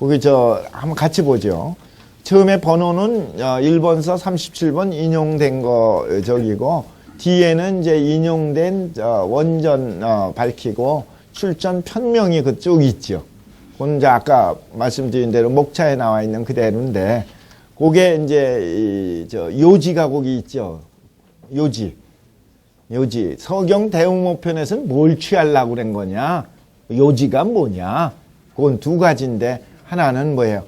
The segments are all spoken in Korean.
거기 저 한번 같이 보죠. 처음에 번호는 어, 1번서 37번 인용된 거 어, 저기고 뒤에는 이제 인용된 저 원전 어, 밝히고 출전 편명이 그쪽 있죠. 그건 이제 아까 말씀드린 대로 목차에 나와 있는 그대로인데 그게 이제 이저 요지가 거기 있죠. 요지. 요지. 서경 대웅모편에서는 뭘 취하려고 그런 거냐? 요지가 뭐냐? 그건 두 가지인데 하나는 뭐예요?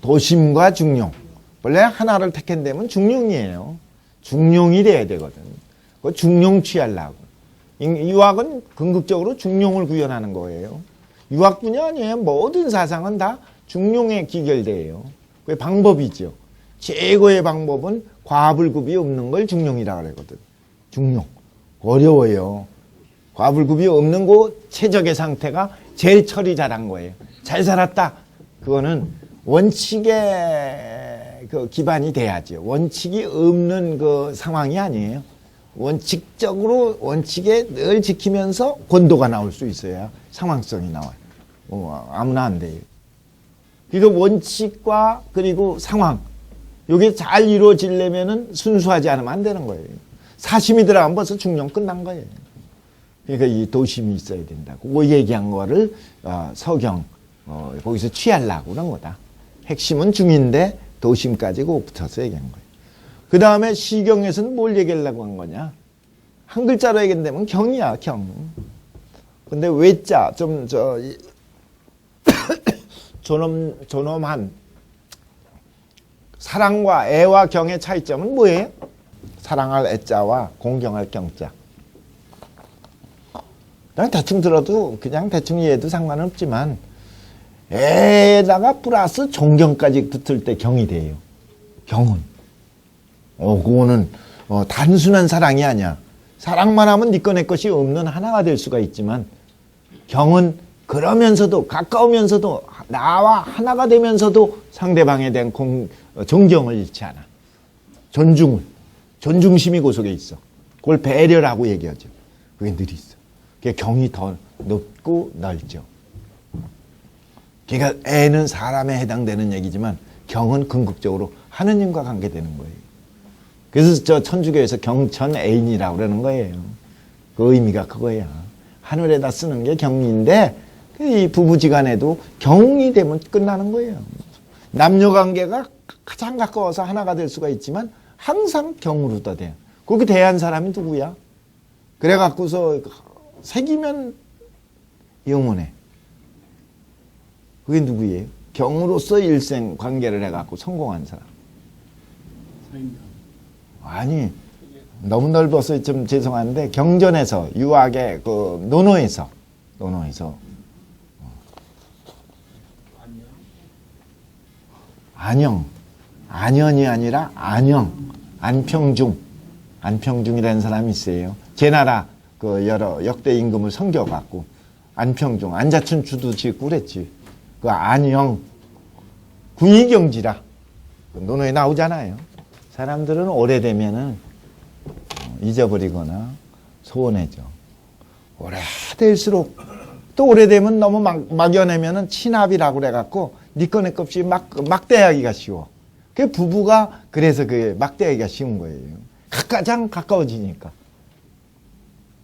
도심과 중용. 원래 하나를 택한다면 중용이에요. 중용이 돼야 되거든. 그 중용 취하려고. 이- 유학은 궁극적으로 중용을 구현하는 거예요. 유학뿐이 아니에요. 모든 사상은 다 중용에 기결돼요. 그게 방법이죠. 최고의 방법은 과불급이 없는 걸 중용이라 그러거든. 중용. 어려워요. 과불급이 없는 그 최적의 상태가 제일 처리 잘한 거예요. 잘 살았다. 그거는 원칙의 그 기반이 돼야죠. 원칙이 없는 그 상황이 아니에요. 원칙적으로 원칙에 늘 지키면서 권도가 나올 수 있어야 상황성이 나와요. 어, 아무나 안 돼요. 그러니까 원칙과 그리고 상황 이게 잘 이루어지려면은 순수하지 않으면 안 되는 거예요. 사심이 들어가면 벌써 중령 끝난 거예요. 그러니까 이 도심이 있어야 된다고. 그 얘기한 거를 어, 서경 어, 거기서 취하려고 그런 거다. 핵심은 중인데 도심까지 그 붙여서 얘기한 거예요. 그 다음에 시경에서는 뭘 얘기하려고 한 거냐? 한 글자로 얘기한다면 경이야, 경. 근데 외자, 좀, 저, 이- 존엄, 존엄한 사랑과 애와 경의 차이점은 뭐예요? 사랑할 애자와 공경할 경자. 그냥 대충 들어도 그냥 대충 이해해도 상관은 없지만 애 에다가 플러스 존경까지 붙을 때 경이 돼요. 경은. 어, 그거는 어, 단순한 사랑이 아니야. 사랑만 하면 니꺼 내 것이 없는 하나가 될 수가 있지만 경은 그러면서도 가까우면서도 나와 하나가 되면서도 상대방에 대한 공, 어, 존경을 잃지 않아. 존중을. 존중심이 그 속에 있어. 그걸 배려라고 얘기하죠. 그게 늘 있어. 그게 경이 더 높고 넓죠. 그러니까 애는 사람에 해당되는 얘기지만 경은 궁극적으로 하느님과 관계되는 거예요. 그래서 저 천주교에서 경천 애인이라고 그러는 거예요. 그 의미가 그거야. 하늘에다 쓰는 게 경인데 이 부부지간에도 경이 되면 끝나는 거예요. 남녀 관계가 가장 가까워서 하나가 될 수가 있지만 항상 경으로 다 돼요. 그렇게 대한 사람이 누구야? 그래 갖고서 새기면 영원해. 그게 누구예요? 경으로서 일생 관계를 해갖고 성공한 사람. 아니 너무 넓어서 좀 죄송한데 경전에서 유학의 그 논어에서 논어에서 안영 안연이 아니라 안영 안평중 안평중이라는 사람이 있어요. 제 나라 그 여러 역대 임금을 섬겨갖고 안평중 안자춘 주도 짓고 그랬지. 그 안영 구이경지라 그 논어에 나오잖아요. 사람들은 오래되면은 어, 잊어버리거나 소원해져. 오래될수록 또 오래되면 너무 막, 막연하면은 친합이라고 그래갖고 니꺼 내꺼 없이 막, 막대하기가 쉬워. 그 부부가 그래서 그 막대하기가 쉬운 거예요. 가- 가장 가까워지니까.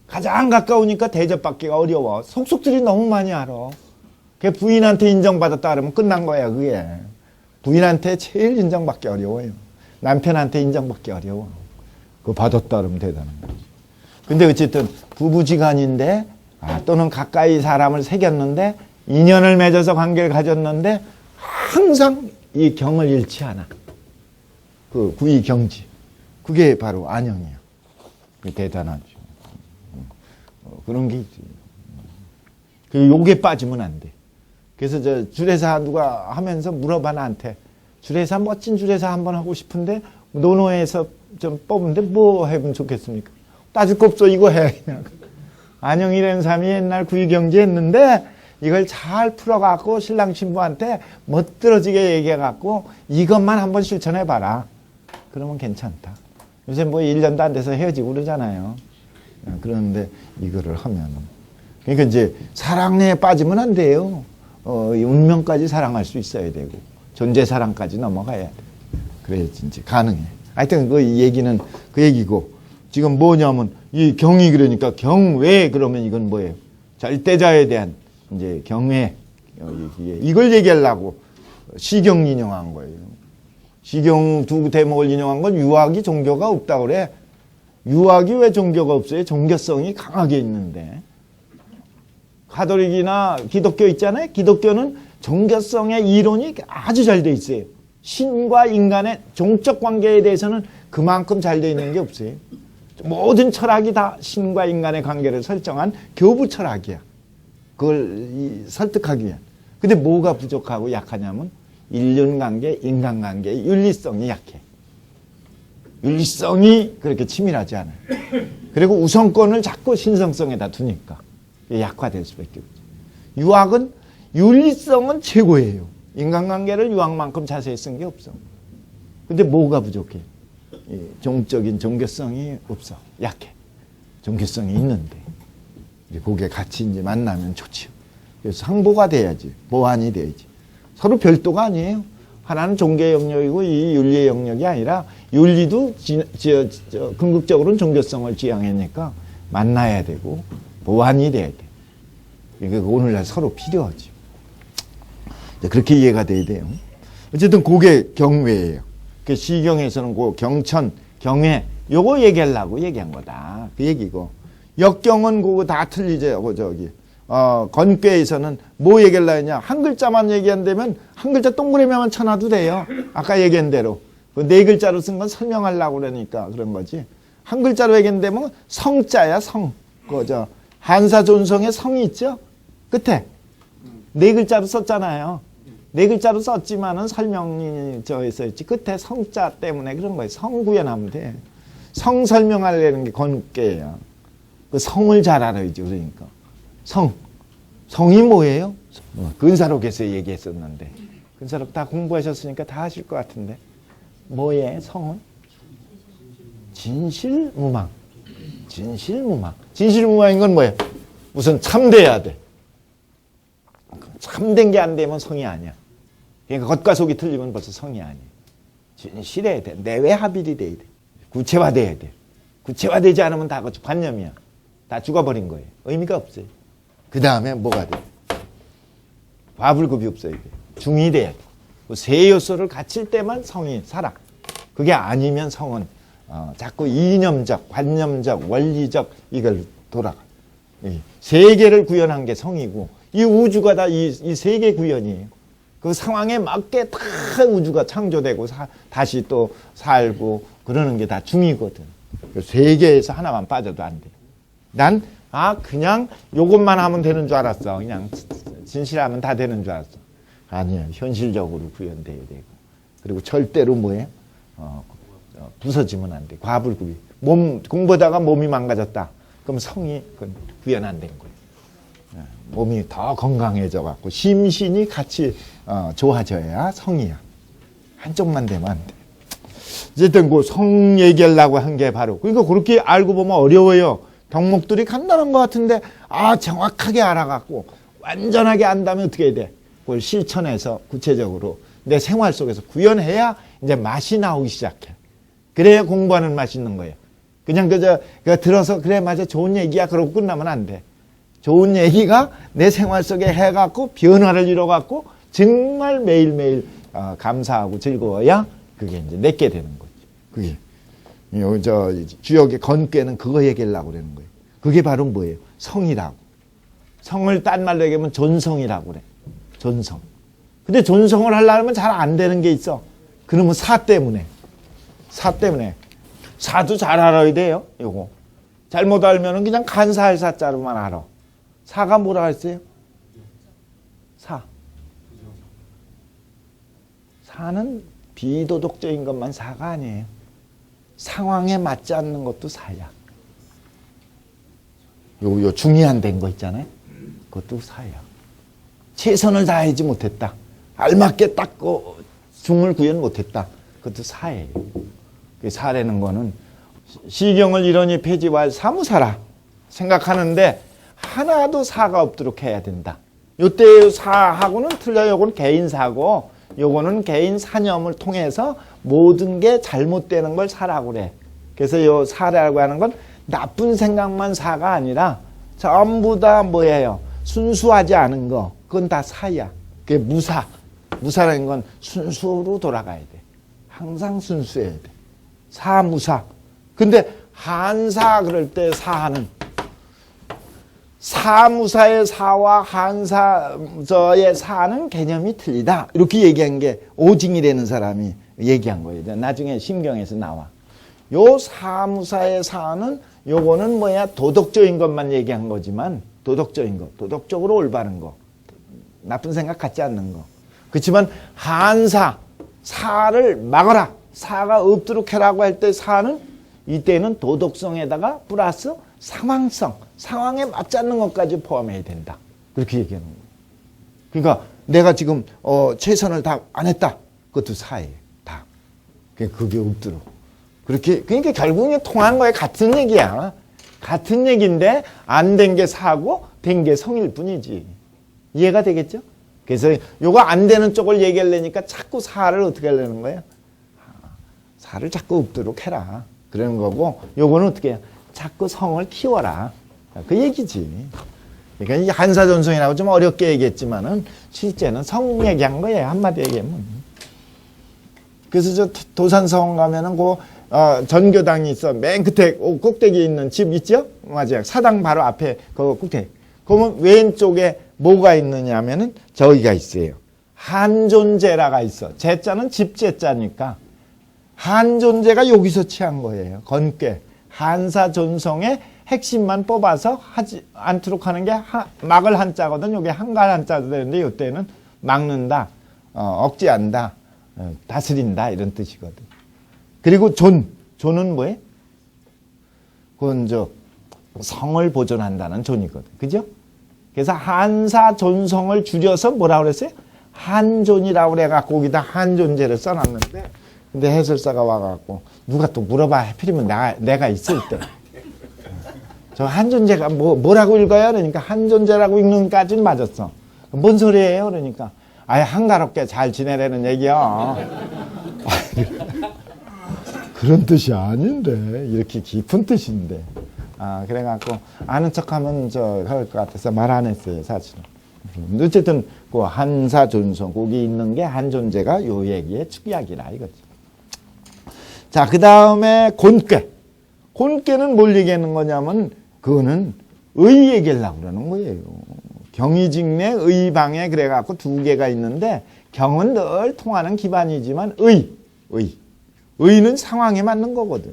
가장 가까우니까 대접받기가 어려워. 속속들이 너무 많이 알아. 그 부인한테 인정받았다 그러면 끝난 거야, 그게. 부인한테 제일 인정받기 어려워요. 남편한테 인정받기 어려워. 그거 받았다 그러면 대단한 거지. 근데 어쨌든 부부지간인데, 아, 또는 가까이 사람을 새겼는데, 인연을 맺어서 관계를 가졌는데, 항상 이 경을 잃지 않아. 그 구이 경지. 그게 바로 안영이에요. 대단하죠. 어, 그런 게 있지. 그 욕에 빠지면 안 돼. 그래서 저 주례사 누가 하면서 물어봐 나한테 주례사 멋진 주례사 한번 하고 싶은데 논어에서 좀 뽑은데 뭐 해보면 좋겠습니까? 따질 거 없어 이거 해 그냥. 안영이라는 사람이 옛날 구일경제 했는데 이걸 잘 풀어갖고 신랑 신부한테 멋들어지게 얘기해갖고 이것만 한번 실천해봐라. 그러면 괜찮다. 요새 뭐 1년도 안 돼서 헤어지고 그러잖아요. 그런데 이거를 하면. 그러니까 이제 사랑에 빠지면 안 돼요. 어, 이 운명까지 사랑할 수 있어야 되고 존재 사랑까지 넘어가야 돼. 그래야지 이제 가능해. 하여튼 그 얘기는 그 얘기고 지금 뭐냐면 이 경이 그러니까 경외 그러면 이건 뭐예요? 절대자에 대한 이제 경외 어, 이걸 얘기하려고 시경 인용한 거예요. 시경 두 대목을 인용한 건 유학이 종교가 없다 그래. 유학이 왜 종교가 없어요? 종교성이 강하게 있는데. 가톨릭이나 기독교 있잖아요. 기독교는 종교성의 이론이 아주 잘 돼 있어요. 신과 인간의 종적 관계에 대해서는 그만큼 잘 돼 있는 게 없어요. 모든 철학이 다 신과 인간의 관계를 설정한 교부 철학이야. 그걸 이- 설득하기 위한. 근데 뭐가 부족하고 약하냐면 인륜관계, 인간관계, 윤리성이 약해. 윤리성이 그렇게 치밀하지 않아요. 그리고 우선권을 자꾸 신성성에다 두니까 약화될 수밖에 없죠. 유학은 윤리성은 최고예요. 인간관계를 유학만큼 자세히 쓴 게 없어. 근데 뭐가 부족해? 이 종적인 종교성이 없어. 약해. 종교성이 있는데. 그게 같이 이제 만나면 좋지요. 그래서 상보가 돼야지. 보완이 돼야지. 서로 별도가 아니에요. 하나는 종교 영역이고 이 윤리의 영역이 아니라 윤리도 지, 저, 저, 궁극적으로는 종교성을 지향하니까 만나야 되고 보완이 돼야 돼. 이게 오늘날 서로 필요하죠. 이제 그렇게 이해가 돼야 돼요. 어쨌든 그게 경외예요. 그 시경에서는 그 경천, 경외 요거 얘기하려고 얘기한 거다. 그 얘기고 역경은 그거 다 틀리죠. 그 저기 어, 건괴에서는 뭐 얘기하려 했냐 한 글자만 얘기한다면 한 글자 동그라미만 쳐놔도 돼요. 아까 얘기한 대로 그 네 글자로 쓴 건 설명하려고 그러니까 그런 거지. 한 글자로 얘기한다면 성자야 성. 그저 한사 존성의 성이 있죠. 끝에 네 글자로 썼잖아요. 네 글자로 썼지만은 설명이 저 있었지. 끝에 성자 때문에 그런 거예요. 성 구현하면 돼. 성 설명하려는 게 건괴예요. 그 성을 잘 알아야지 그러니까. 성. 성이 뭐예요? 어, 근사록에서 얘기했었는데. 근사록 다 공부하셨으니까 다 아실 것 같은데. 뭐예, 성은? 진실무망. 진실무망. 진실무망인 건 뭐예요? 우선 참돼야 돼. 참된 게 안 되면 성이 아니야. 그러니까 겉과 속이 틀리면 벌써 성이 아니야. 진실해야 돼. 내외 합일이 돼야 돼. 구체화돼야 돼. 구체화되지 않으면 다 관념이야. 다 죽어버린 거예요. 의미가 없어요. 그 다음에 뭐가 돼? 과불급이 없어야 돼. 중이 돼야 돼. 그 세 요소를 갖출 때만 성이 살아. 그게 아니면 성은 어, 자꾸 이념적, 관념적, 원리적 이걸 돌아가. 이 세계를 구현한 게 성이고 이 우주가 다이 세계 구현이에요. 그 상황에 맞게 다 우주가 창조되고 사- 다시 또 살고 그러는 게 다 중이거든. 그 세계에서 하나만 빠져도 안 돼. 난, 아, 그냥 요것만 하면 되는 줄 알았어. 그냥 진실하면 다 되는 줄 알았어. 아니야. 현실적으로 구현돼야 되고. 그리고 절대로? 어, 어, 부서지면 안 돼. 과불급이. 몸, 공부하다가 몸이 망가졌다. 그럼 성이 그건 구현 안 된 거예요. 예, 몸이 더 건강해져 갖고 심신이 같이 어, 좋아져야 성이야. 한쪽만 되면 안 돼. 어쨌든 그 성 얘기하려고 한 게 바로 그러니까 그렇게 알고 보면 어려워요. 덕목들이 간단한 것 같은데 아 정확하게 알아갖고 완전하게 안다면 어떻게 해야 돼? 그걸 실천해서 구체적으로 내 생활 속에서 구현해야 이제 맛이 나오기 시작해. 그래야 공부하는 맛이 있는 거예요. 그냥 그저 그 들어서 그래 맞아 좋은 얘기야 그러고 끝나면 안 돼. 좋은 얘기가 내 생활 속에 해갖고 변화를 이뤄갖고 정말 매일매일 어, 감사하고 즐거워야 그게 이제 내게 되는 거지. 그게. 요, 저, 주역의 건괴는 그거 얘기하려고 그러는 거예요. 그게 바로 뭐예요? 성이라고. 성을 딴 말로 얘기하면 존성이라고 그래. 존성. 근데 존성을 하려면 잘 안 되는 게 있어. 그러면 사 때문에. 사 때문에. 사도 잘 알아야 돼요, 요거. 잘못 알면은 그냥 간사할 사자로만 알아. 사가 뭐라 했어요? 사. 사는 비도덕적인 것만 사가 아니에요. 상황에 맞지 않는 것도 사야. 요, 요 중요한 된 거 있잖아요. 그것도 사야. 최선을 다하지 못했다. 알맞게 딱 그 중을 구현 못했다. 그것도 사예요. 그 사라는 거는 시경을 이러니 폐지할 사무사라 생각하는데 하나도 사가 없도록 해야 된다. 요때 사하고는 틀려요. 요건 개인 사고, 요거는 개인 사념을 통해서 모든 게 잘못되는 걸 사라고 그래. 그래서 요 사라고 하는 건 나쁜 생각만 사가 아니라 전부 다 뭐예요? 순수하지 않은 거. 그건 다 사야. 그게 무사. 무사라는 건 순수로 돌아가야 돼. 항상 순수해야 돼. 사무사. 근데 한사 그럴 때 사하는 사무사의 사와 한사저의 사는 개념이 틀리다. 이렇게 얘기한 게 오징이라는 사람이 얘기한 거예요. 나중에 심경에서 나와. 요 사무사의 사는 요거는 뭐야 도덕적인 것만 얘기한 거지만 도덕적인 거, 도덕적으로 올바른 거, 나쁜 생각 갖지 않는 거. 그렇지만 한사 사를 막아라. 사가 없도록 해라고 할 때 사는 이때는 도덕성에다가 플러스 상황성, 상황에 맞지 않는 것까지 포함해야 된다. 그렇게 얘기하는 거예요. 그러니까 내가 지금 어, 최선을 다 안 했다. 그것도 사예요. 다. 그게 없도록. 그렇게 그러니까 결국에 통한 거에 같은 얘기야. 같은 얘기인데 안 된 게 사고 된 게 성일 뿐이지. 이해가 되겠죠? 그래서 요거 안 되는 쪽을 얘기하려니까 자꾸 사를 어떻게 하려는 거야? 사를 자꾸 없도록 해라. 그러는 거고 요거는 어떻게 해요? 자꾸 성을 키워라. 그 얘기지. 그러니까 이 한사전성이라고 좀 어렵게 얘기했지만은 실제는 성 얘기한 거예요. 한마디 얘기하면. 그래서 저 도산성 가면은 그 어, 전교당이 있어. 맨 끝에 꼭대기에 있는 집 있죠? 맞아요. 사당 바로 앞에 그 꼭대기. 그러면 왼쪽에 뭐가 있느냐 하면은 저기가 있어요. 한존재라가 있어. 제자는 집제자니까. 한 존재가 여기서 취한 거예요. 건괴. 한사 존성의 핵심만 뽑아서 하지 않도록 하는 게 하, 막을 한자거든. 요게 한갈 한자도 되는데 이때는 막는다, 어, 억제한다, 어, 다스린다 이런 뜻이거든. 그리고 존, 존은 뭐예요? 그건 저 성을 보존한다는 존이거든. 그죠? 그래서 한사 존성을 줄여서 뭐라 그랬어요? 한존이라고 그래갖고 거기다 한존재를 써놨는데 근데 해설사가 와갖고 누가 또 물어봐 하필이면 나, 내가 있을 때. 저 한존재가 뭐, 뭐라고 읽어요? 그러니까 한존재라고 읽는 까지는 맞았어. 뭔 소리예요? 그러니까 아예 한가롭게 잘 지내라는 얘기야. 그런 뜻이 아닌데 이렇게 깊은 뜻인데. 아 그래갖고 아는 척하면 저할것 같아서 말 안 했어요 사실은. 어쨌든 그 한사 존성 거기 있는 게 한 존재가 요 얘기의 축약이라 이거지. 자, 그 다음에 곤괴. 곤괴는 뭘 얘기하는 거냐면, 그거는 의 얘기하려고 그러는 거예요. 경의직내 의방에 그래갖고 두 개가 있는데, 경은 늘 통하는 기반이지만, 의, 의. 의는 상황에 맞는 거거든.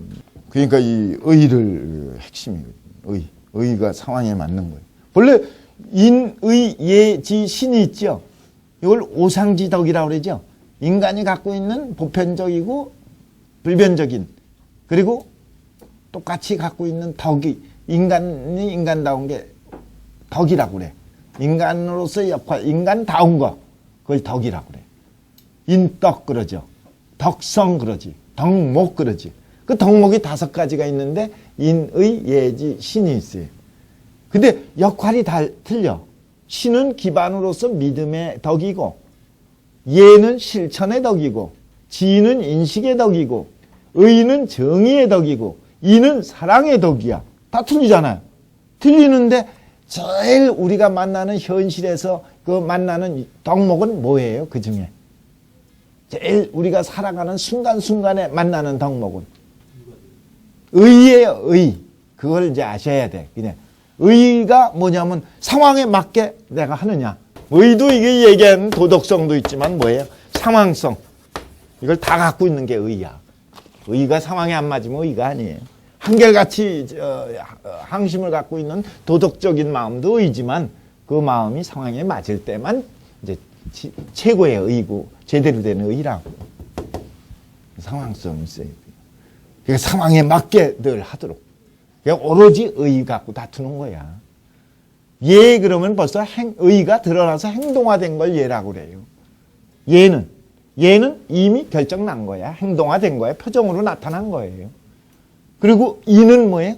그러니까 이 의를 핵심이거든. 의. 의가 상황에 맞는 거예요. 원래 인, 의, 예, 지, 신이 있죠. 이걸 오상지덕이라고 그러죠. 인간이 갖고 있는 보편적이고 불변적인 그리고 똑같이 갖고 있는 덕이 인간이 인간다운 게 덕이라고 그래. 인간으로서의 역할, 인간다운 거 그걸 덕이라고 그래. 인덕 그러죠. 덕성 그러지. 덕목 그러지. 그 덕목이 다섯 가지가 있는데 인의 예지 신이 있어요. 근데 역할이 다 틀려. 신은 기반으로서 믿음의 덕이고 예는 실천의 덕이고 지는 인식의 덕이고 의는 정의의 덕이고 이는 사랑의 덕이야. 다 틀리잖아요. 틀리는데 제일 우리가 만나는 현실에서 그 만나는 덕목은 뭐예요? 그 중에 제일 우리가 살아가는 순간순간에 만나는 덕목은 의예요. 의. 그걸 이제 아셔야 돼. 그냥 의가 뭐냐면 상황에 맞게 내가 하느냐. 의도 이게 얘기하는 도덕성도 있지만 뭐예요? 상황성. 이걸 다 갖고 있는 게 의야. 의가 상황에 안 맞으면 의가 아니에요. 한결같이 저, 항심을 갖고 있는 도덕적인 마음도 의지만 그 마음이 상황에 맞을 때만 이제 치, 최고의 의고 제대로 된 의라고 상황성이 있어요. 그러니까 상황에 맞게 늘 하도록. 그러니까 오로지 의 갖고 다투는 거야. 예 그러면 벌써 행, 의가 드러나서 행동화된 걸 예라고 그래요. 예는 얘는 이미 결정 난 거야. 행동화된 거야. 표정으로 나타난 거예요. 그리고 이는 뭐예요?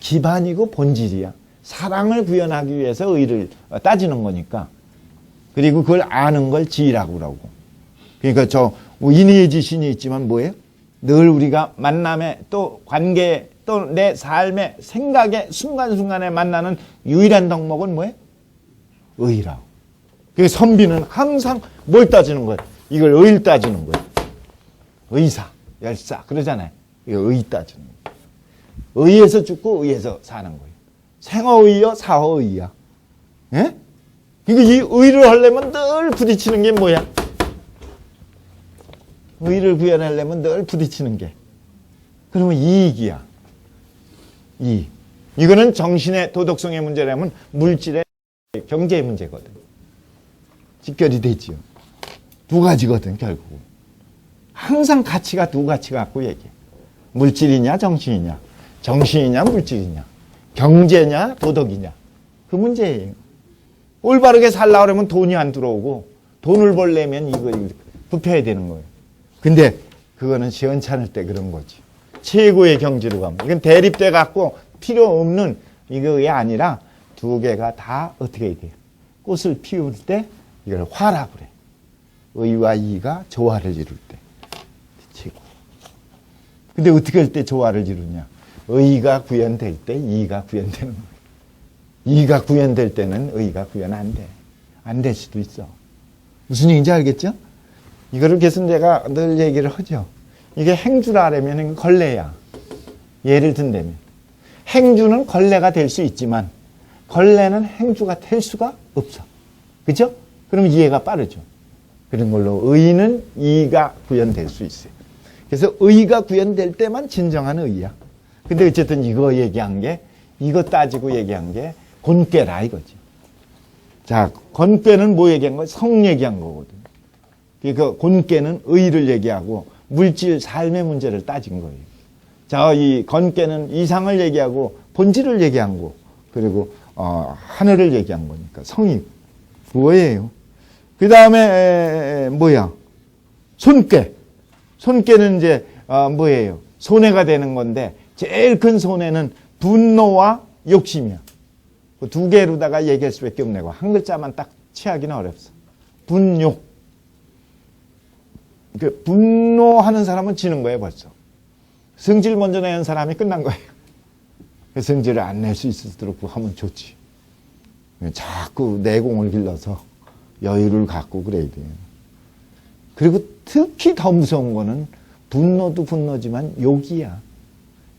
기반이고 본질이야. 사랑을 구현하기 위해서 의를 따지는 거니까 그리고 그걸 아는 걸 지라고 그러고. 그러니까 저 인의의 지신이 있지만 뭐예요? 늘 우리가 만남에 또 관계에 또 내 삶의 생각의 순간순간에 만나는 유일한 덕목은 뭐예요? 의라고. 그 선비는 항상 뭘 따지는 거예요? 이걸 의를 따지는 거예요. 의사, 열사 그러잖아요. 이거 의 따지는 거예요. 의에서 죽고 의에서 사는 거예요. 생어의여 사어의야. 예? 그러니까 이 의를 하려면 늘 부딪히는 게 뭐야? 의를 구현하려면 늘 부딪히는 게. 그러면 이익이야. 이익. 이거는 정신의 도덕성의 문제라면 물질의 경제의 문제거든. 직결이 되지요. 두 가지거든, 결국은. 항상 가치가 두 가치 갖고 얘기해. 물질이냐, 정신이냐. 정신이냐, 물질이냐. 경제냐, 도덕이냐. 그 문제예요. 올바르게 살라 그러면 돈이 안 들어오고 돈을 벌려면 이걸 부패해야 되는 거예요. 근데 그거는 시원찮을 때 그런 거지. 최고의 경지로 가면. 이건 대립돼 갖고 필요 없는 이거가 아니라 두 개가 다 어떻게 돼요? 꽃을 피울 때 이걸 화라 그래. 의와 이가 조화를 이룰 때. 최고. 근데 어떻게 할 때 조화를 이루냐? 의가 구현될 때 이가 구현되는 거예요. 이가 구현될 때는 의가 구현 안 돼. 안 될 수도 있어. 무슨 얘기인지 알겠죠? 이거를 계속 내가 늘 얘기를 하죠. 이게 행주라면 걸레야. 예를 든다면. 행주는 걸레가 될 수 있지만 걸레는 행주가 될 수가 없어. 그죠? 그럼 이해가 빠르죠. 그런 걸로 의는 이가 구현될 수 있어요. 그래서 의가 구현될 때만 진정한 의야. 근데 어쨌든 이거 얘기한 게 이거 따지고 얘기한 게 곤깨라 이거지. 자, 곤깨는 뭐 얘기한 거야? 성 얘기한 거거든. 그러니까 곤깨는 의를 얘기하고 물질 삶의 문제를 따진 거예요. 자, 이 건깨는 이상을 얘기하고 본질을 얘기한 거. 그리고 어, 하늘을 얘기한 거니까 성이 뭐예요? 그 다음에 뭐야? 손깨. 손깨는 이제 어, 뭐예요? 손해가 되는 건데 제일 큰 손해는 분노와 욕심이야. 그 두 개로다가 얘기할 수밖에 없네고 한 글자만 딱 취하기는 어렵어. 분욕. 그 분노하는 사람은 지는 거예요 벌써. 성질 먼저 내는 사람이 끝난 거예요. 그 성질을 안 낼 수 있도록 하면 좋지. 자꾸 내공을 길러서 여유를 갖고 그래야 돼요. 그리고 특히 더 무서운 거는 분노도 분노지만 욕이야.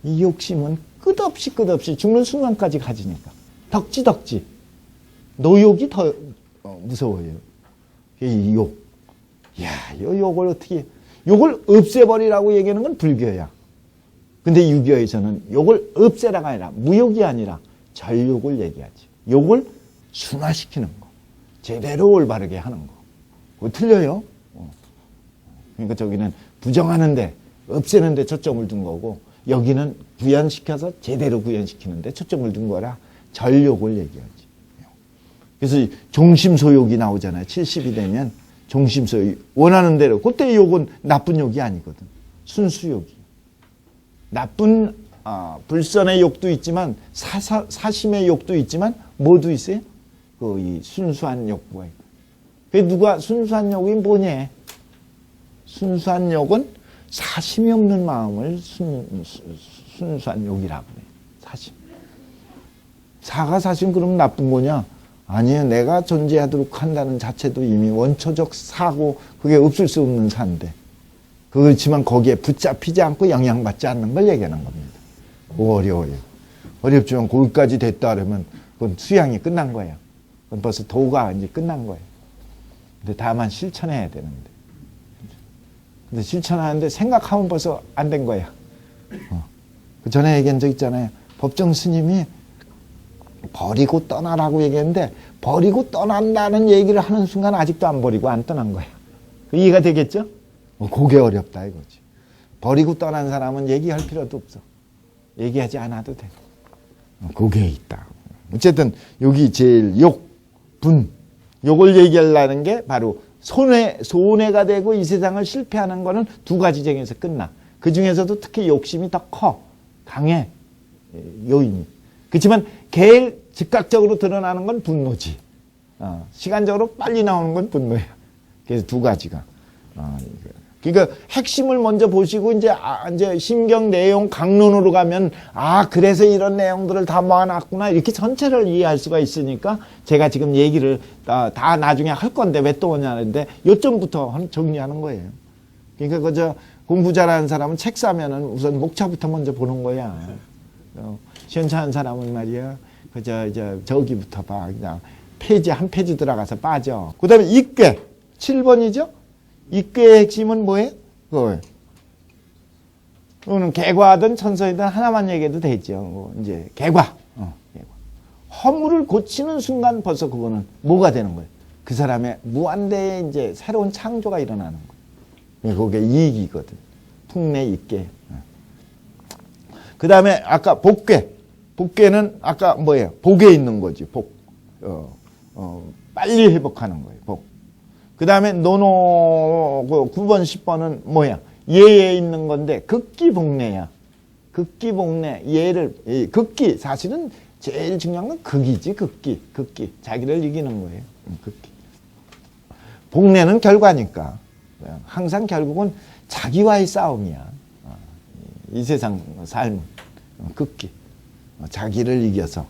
이 욕심은 끝없이 끝없이 죽는 순간까지 가지니까. 덕지 덕지. 노욕이 더 어, 무서워요. 이 욕. 야, 이 욕을 어떻게 욕을 없애버리라고 얘기하는 건 불교야. 근데 유교에서는 욕을 없애라가 아니라 무욕이 아니라 절욕을 얘기하지. 욕을 순화시키는 거. 제대로 올바르게 하는 거. 그거 틀려요. 어. 그러니까 저기는 부정하는데 없애는데 초점을 둔 거고 여기는 구현시켜서 제대로 구현시키는데 초점을 둔 거라 절욕을 얘기하지. 그래서 종심소욕이 나오잖아요. 70이 되면 종심소욕. 원하는 대로. 그때 욕은 나쁜 욕이 아니거든. 순수욕이. 나쁜 아, 불선의 욕도 있지만 사사, 사심의 욕도 있지만 뭐도 있어요? 그 이 순수한 욕구가 있고. 그 누가 순수한 욕이 뭐냐? 순수한 욕은 사심이 없는 마음을 순, 순수한 욕이라고 그래. 사심. 사가 사심 그러면 나쁜 거냐? 아니에요. 내가 존재하도록 한다는 자체도 이미 원초적 사고 그게 없을 수 없는 사인데 그렇지만 거기에 붙잡히지 않고 영향받지 않는 걸 얘기하는 겁니다. 어려워요. 어렵지만 거기까지 됐다 그러면 그건 수양이 끝난 거예요. 벌써 도가 이제 끝난 거예요. 근데 다만 실천해야 되는데. 근데 실천하는데 생각하면 벌써 안 된 거야. 어. 그 전에 얘기한 적 있잖아요. 법정 스님이 버리고 떠나라고 얘기했는데 버리고 떠난다는 얘기를 하는 순간 아직도 안 버리고 안 떠난 거예요. 그 이해가 되겠죠? 어, 그게 어렵다 이거지. 버리고 떠난 사람은 얘기할 필요도 없어. 얘기하지 않아도 돼. 어, 그게 있다. 어쨌든 여기 제일 욕, 분, 욕을 얘기하려는 게 바로 손해, 손해가 되고 이 세상을 실패하는 거는 두 가지 정에서 끝나. 그 중에서도 특히 욕심이 더 커, 강해, 요인이. 그렇지만 제일 즉각적으로 드러나는 건 분노지. 어, 시간적으로 빨리 나오는 건 분노야. 그래서 두 가지가. 어. 그러니까 핵심을 먼저 보시고 이제 아, 이제 심경 내용 강론으로 가면 아 그래서 이런 내용들을 다 모아놨구나 이렇게 전체를 이해할 수가 있으니까 제가 지금 얘기를 다, 다 나중에 할 건데 왜 또 오냐는데 요점부터 한- 정리하는 거예요. 그러니까 그저 공부 잘하는 사람은 책 사면은 우선 목차부터 먼저 보는 거야. 어, 시원찮은 사람은 말이야. 그저 이제 저기부터 봐. 그냥 페이지 한 페이지 들어가서 빠져. 그다음에 입괴 7번이죠. 입괴의 핵심은 뭐예요? 그거예요. 그거는 개과든 천선이든 하나만 얘기해도 되죠. 뭐 이제 개과. 어. 허물을 고치는 순간 벌써 그거는 뭐가 되는 거예요? 그 사람의 무한대의 이제 새로운 창조가 일어나는 거예요. 그게 이익이거든. 풍내 있게. 그 다음에 아까 복괴. 복괴는 아까 뭐예요? 복에 있는 거지. 복. 어, 어, 빨리 회복하는 거예요. 복. 그 다음에 노노 그 9번, 10번은 뭐야? 예에 있는 건데 극기복내야. 극기복내. 예를, 이 극기. 사실은 제일 중요한 건 극이지. 극기. 극기. 자기를 이기는 거예요. 음, 극기. 복내는 결과니까. 항상 결국은 자기와의 싸움이야. 어, 이 세상 삶은 어, 극기. 어, 자기를 이겨서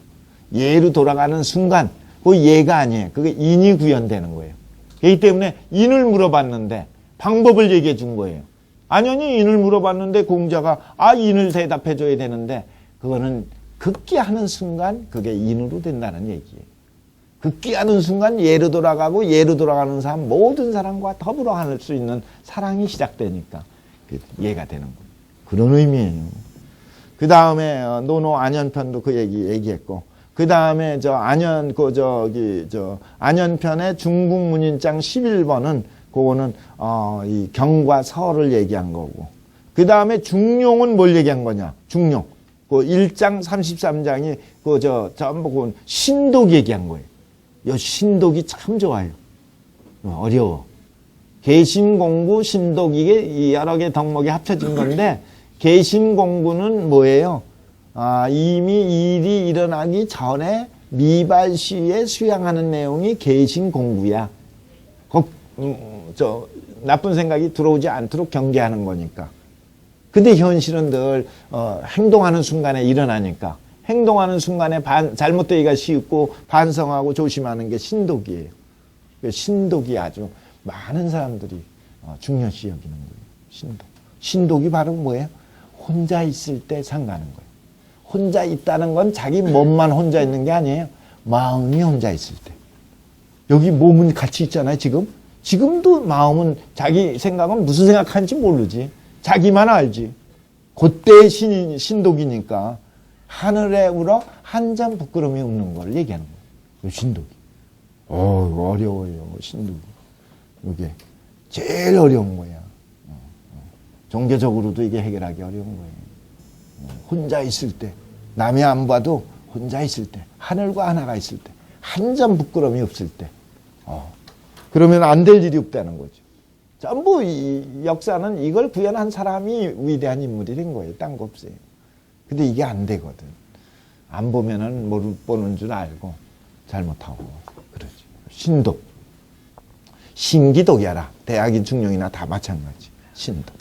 예로 돌아가는 순간 그 예가 아니에요. 그게 인이 구현되는 거예요. 그렇기 때문에 인을 물어봤는데 방법을 얘기해 준 거예요. 안연히 인을 물어봤는데 공자가 아 인을 대답해 줘야 되는데 그거는 극기하는 순간 그게 인으로 된다는 얘기예요. 극기하는 순간 예로 돌아가고 예로 돌아가는 사람 모든 사람과 더불어 할 수 있는 사랑이 시작되니까 그 예가 되는 거예요. 그런 의미예요. 그 다음에 어, 노노 안연편도 그 얘기 얘기했고 그 다음에 저 안연 그 저기 저 안연편의 중국 문인장 11번은 그거는 어 이 경과 서를 얘기한 거고 그 다음에 중용은 뭘 얘기한 거냐 중용 그 1장 33장이 그 저 전부 그 신독 얘기한 거예요. 이 신독이 참 좋아요. 어, 어려워. 개신 공부, 신독 이게 이 여러 개 덕목이 합쳐진 건데 개신 공부는 뭐예요? 아, 이미 일이 일어나기 전에 미발 시에 수양하는 내용이 개신 공부야. 걱, 음, 저 나쁜 생각이 들어오지 않도록 경계하는 거니까. 근데 현실은 늘 어, 행동하는 순간에 일어나니까 행동하는 순간에 반, 잘못되기가 쉽고 반성하고 조심하는 게 신독이에요. 그 신독이 아주 많은 사람들이 어, 중요시 여기는 거예요. 신독. 신독이 바로 뭐예요? 혼자 있을 때 상가는 거예요. 혼자 있다는 건 자기 몸만 혼자 있는 게 아니에요. 마음이 혼자 있을 때. 여기 몸은 같이 있잖아요, 지금. 지금도 마음은 자기 생각은 무슨 생각하는지 모르지. 자기만 알지. 그때의 신, 신독이니까 하늘에 울어 한점 부끄러움이 없는 걸 얘기하는 거예요. 신독이. 어, 어려워요, 신독이. 이게 제일 어려운 거야. 어, 어. 종교적으로도 이게 해결하기 어려운 거예요. 어, 혼자 있을 때, 남이 안 봐도 혼자 있을 때, 하늘과 하나가 있을 때, 한 점 부끄러움이 없을 때, 어, 그러면 안 될 일이 없다는 거죠. 전부 이 역사는 이걸 구현한 사람이 위대한 인물이 된 거예요. 딴 거 없어요. 근데 이게 안 되거든. 안 보면은 못 보는 줄 알고 잘못하고 그러지. 신독. 신기독이야라. 대학인 중용이나 다 마찬가지. 신독.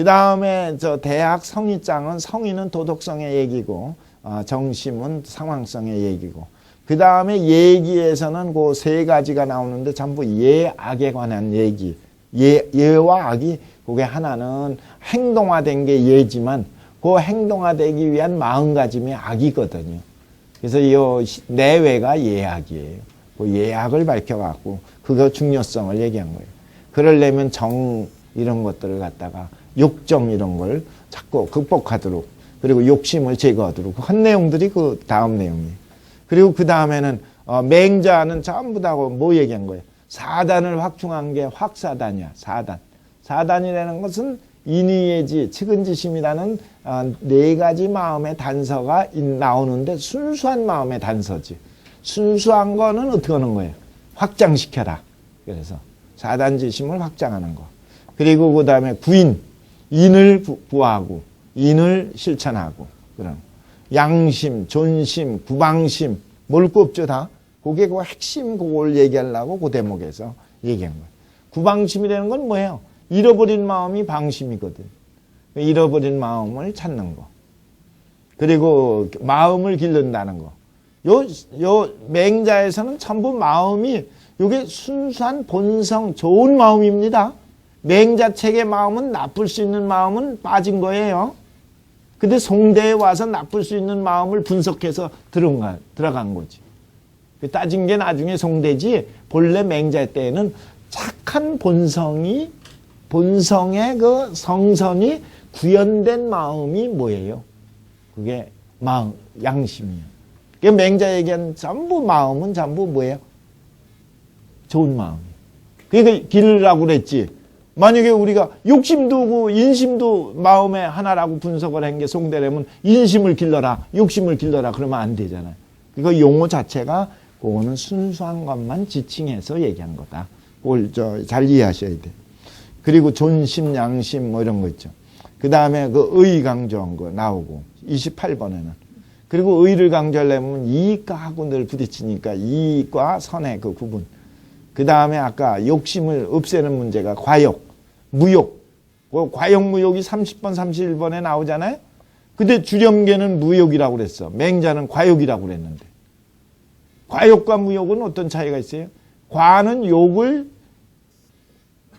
그 다음에 저 대학 성의장은 성의는 도덕성의 얘기고 어, 정심은 상황성의 얘기고 그 다음에 얘기에서는 그 세 가지가 나오는데 전부 예악에 관한 얘기 예, 예와 악이 그게 하나는 행동화된 게 예지만 그 행동화되기 위한 마음가짐이 악이거든요. 그래서 이 내외가 예악이에요. 그 예악을 밝혀갖고 그거 중요성을 얘기한 거예요. 그러려면 정 이런 것들을 갖다가 욕정 이런 걸 자꾸 극복하도록 그리고 욕심을 제거하도록 한 내용들이 그 다음 내용이에요. 그리고 그 다음에는 어, 맹자는 전부 다뭐 얘기한 거예요? 사단을 확충한 게 확사단이야. 사단. 사단이라는 것은 인의예지, 측은지심이라는 어, 네 가지 마음의 단서가 나오는데 순수한 마음의 단서지. 순수한 거는 어떻게 하는 거예요? 확장시켜라. 그래서 사단지심을 확장하는 거. 그리고 그 다음에 구인, 인을 구하고 인을 실천하고 그런 양심, 존심, 구방심, 뭘 꼽죠 다? 그게 그 핵심 그걸 얘기하려고 그 대목에서 얘기한 거예요. 구방심이라는 건 뭐예요? 잃어버린 마음이 방심이거든. 잃어버린 마음을 찾는 거. 그리고 마음을 기른다는 거. 요, 요 맹자에서는 전부 마음이 요게 순수한 본성, 좋은 마음입니다. 맹자책의 마음은 나쁠 수 있는 마음은 빠진 거예요. 근데 송대에 와서 나쁠 수 있는 마음을 분석해서 들어간, 들어간 거지. 그 따진 게 나중에 송대지, 본래 맹자 때에는 착한 본성이, 본성의 그 성선이 구현된 마음이 뭐예요? 그게 마음, 양심이에요. 그 맹자 얘기한 전부 마음은 전부 뭐예요? 좋은 마음. 그러니까 길라고 그랬지. 만약에 우리가 욕심도 고 인심도 마음의 하나라고 분석을 한 게 송대라면 인심을 길러라, 욕심을 길러라 그러면 안 되잖아요. 그거 용어 자체가 그거는 순수한 것만 지칭해서 얘기한 거다. 그걸 저잘 이해하셔야 돼. 그리고 존심, 양심 뭐 이런 거 있죠. 그 다음에 그 의 강조한 거 나오고 28번에는 그리고 의를 강조하려면 이익과 하고 늘 부딪히니까 이익과 선의 그 구분. 그 다음에 아까 욕심을 없애는 문제가 과욕, 무욕. 그 과욕, 무욕이 30번, 31번에 나오잖아요. 근데 주렴계는 무욕이라고 그랬어. 맹자는 과욕이라고 그랬는데. 과욕과 무욕은 어떤 차이가 있어요? 과는 욕을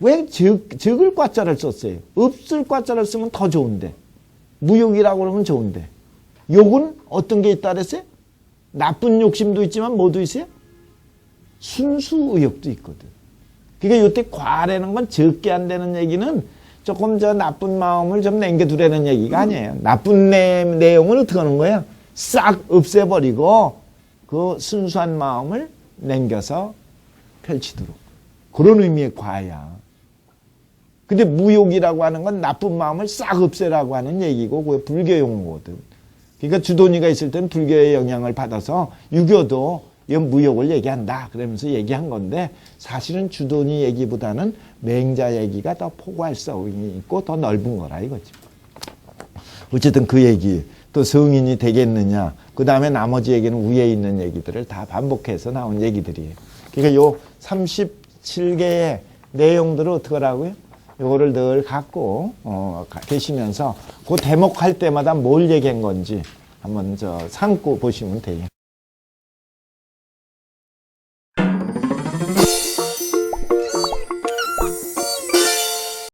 왜 적, 적을 과자를 썼어요? 없을 과자를 쓰면 더 좋은데. 무욕이라고 그러면 좋은데. 욕은 어떤 게 있다 그랬어요? 나쁜 욕심도 있지만 뭐도 있어요? 순수 의욕도 있거든. 그러니까 이때 과라는 건 적게 한다는 얘기는 조금 저 나쁜 마음을 좀 남겨두라는 얘기가 아니에요. 나쁜 내, 내용을 어떻게 하는 거야? 싹 없애버리고 그 순수한 마음을 남겨서 펼치도록. 그런 의미의 과야. 근데 무욕이라고 하는 건 나쁜 마음을 싹 없애라고 하는 얘기고 그게 불교 용어거든. 그러니까 주도니가 있을 때는 불교의 영향을 받아서 유교도 이 무욕을 얘기한다 그러면서 얘기한 건데 사실은 주도니 얘기보다는 맹자 얘기가 더 포괄성이 있고 더 넓은 거라 이거지. 어쨌든 그 얘기 또 성인이 되겠느냐 그 다음에 나머지 얘기는 위에 있는 얘기들을 다 반복해서 나온 얘기들이에요. 그러니까 요 37개의 내용들을 어떻게 하라고요? 요거를 늘 갖고 어, 가- 계시면서 그 대목할 때마다 뭘 얘기한 건지 한번 저 삼고 보시면 돼요.